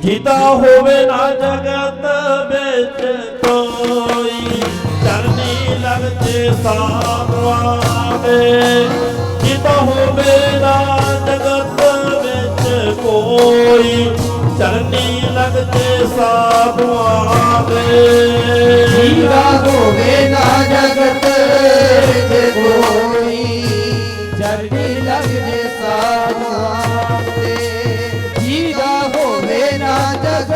ਜੀਤਾ ਹੋਵੇ ਨਾ ਜਗਤ ਵਿੱਚ ਕੋਈ ਚਰਨੀ ਲਗ ਜੇ ਸਾਧਵਾਂ ਜੀਤਾ ਹੋਵੇ ਨਾ ਜਗਤ ਵਿੱਚ ਕੋਈ ਚਰਨੀ ਲਗ ਜੇ ਸਾਧਵਾਂ ਹੋਵੇ ਨਾ ਜਗਤ ਵਿੱਚ ਕੋਈ ਚਰਨੀ ਲੱਗ ਜੇ ਜਗਤ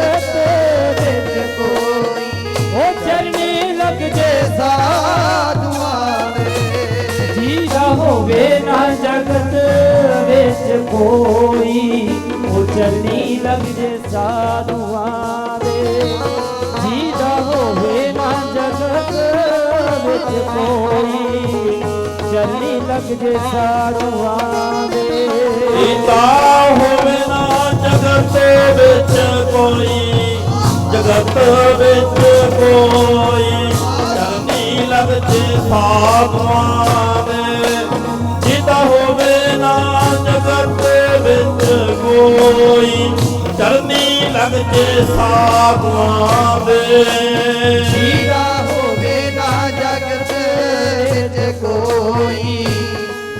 ਵਿੱਚ ਕੋਈ ਉਹ ਚਰਨੀ ਲੱਗ ਜੇ ਸਾਧੂਆਂ ਦੇ। ਜੀਦਾ ਹੋਵੇ ਨਾ ਜਗਤ ਵਿੱਚ ਕੋਈ ਉਹ ਚਰਨੀ ਲੱਗ ਜੇ ਸਾਧੂਆਂ ਦੇ ਜੀਦਾ ਹੋਵੇ ਨਾ ਜਗਤ ਵਿੱਚ ਕੋਈ ਚਰਨੀ ਲੱਗ ਜੇ ਸਾਧੂਆਂ ਦੇ ਜੀਤਾ ਹੋਵੇ ਨਾ ਜਗਤ ਵਿੱਚ ਕੋਈ ਜਗਤ ਵਿੱਚ ਕੋਈ ਚਰਨੀ ਲਗ ਜੇ ਸਾਧਵਾਂ ਹੋਵੇ ਨਾ ਜਗਤ ਵਿੱਚ ਕੋਈ ਚਰਨੀ ਲਗ ਜੇ ਸਾਧਵਾਂ ਹੋਵੇ ਨਾ ਜਗਤ ਵਿੱਚ ਕੋਈ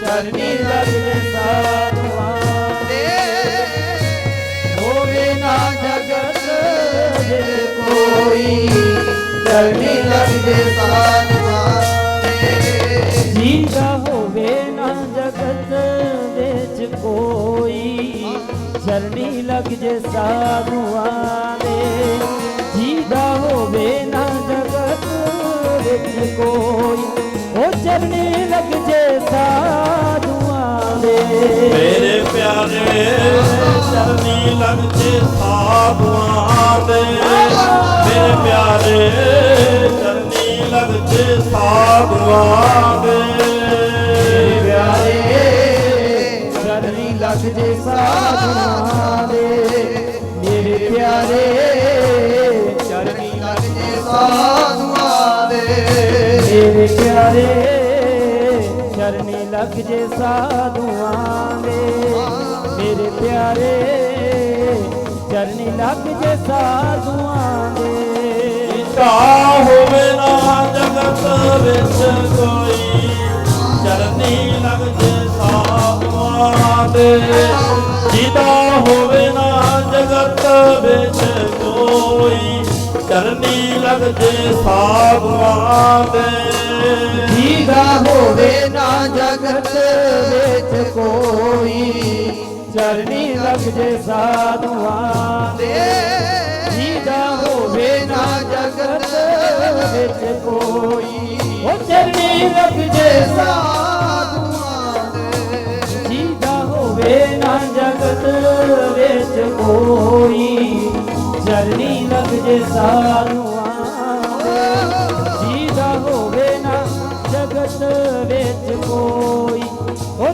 ਚਰਨੀ ਲੱਗ ਜੇ ਨਾ ਜਗਤ ਵਿੱਚ ਕੋਈ। ਚਰਨੀ ਲੱਗ ਜੇ ਸਾਧੂਆਂ ਦੇ ਜੀਦਾ ਹੋਵੇ ਨਾ ਜਗਤ ਵਿੱਚ ਕੋਈ। ਚਰਨੀ ਲੱਗ ਜੇ ਸਾਧੂਆਂ ਦੇ। ਜੀਦਾ ਹੋਵੇ ਨਾ ਜਗਤ ਵਿੱਚ ਕੋਈ। ਉਹ ਚਰਨੀ ਲੱਗ ਜੇ ਸਾਧੂਆਂ ਦੇ। ਮੇਰੇ ਪਿਆਰੇ ਚਰਨੀ ਲਗ ਜੇ ਸਾਧੂਆਂ ਦੇ। ਮੇਰੇ ਪਿਆਰੇ, ਚਰਨੀ ਲਗ ਜੇ ਸਾਧੂਆਂ ਦੇ। ਪਿਆਰੇ, ਚਰਨੀ ਲੱਗ ਜੇ ਸਾਧੂਆਂ ਦੇ। ਮੇਰੇ ਪਿਆਰੇ, ਚਰਨੀ ਲੱਗ ਜੇ ਸਾਧੂਆਂ ਦੇ। ਮੇਰੇ ਪਿਆਰੇ, ਚਰਨੀ ਲੱਗ ਜੇ ਸਾਧੂਆਂ ਦੇ। ਮੇਰੇ ਪਿਆਰੇ ਚਰਨੀ ਲੱਗ ਜੇ ਸਾਧੂਆਂ ਦੇ। ਜੀਤਾ ਹੋਵੇ ਨਾ ਜਗਤ ਵਿੱਚ ਕੋਈ। ਚਰਨੀ ਲਗ ਜੇ ਸਾਧੂਆਂ ਦੇ। ਜੀਤਾ ਹੋਵੇ ਨਾ ਜਗਤ ਵਿੱਚ ਕੋਈ। ਚਰਨੀ ਲਗ ਜੇ ਸਾਧੂਆਂ ਦੇ। ਜੀਦਾ ਹੋਵੇ ਨਾ ਜਗਤ ਚਰਨੀ ਲੱਗ ਜੇ ਸਾਧੂਆਂ ਦੇ। ਜੀਦਾ ਹੋਵੇ ਨਾ ਜਗਤ ਵਿੱਚ ਕੋਈ। ਉਹ ਚਰਨੀ ਲੱਗ ਜੇ ਸਾਧੂਆਂ ਦੇ। ਜੀਦਾ ਹੋਵੇ ਨਾ ਜਗਤ ਵਿੱਚ ਕੋਈ। ਚਰਨੀ ਲੱਗ ਜੇ ਸਾਧੂਆਂ ਦੇ। ਜੀਦਾ ਹੋਵੇ ਨਾ ਜਗਤ ਵਿੱਚ ਕੋਈ। ਉਹ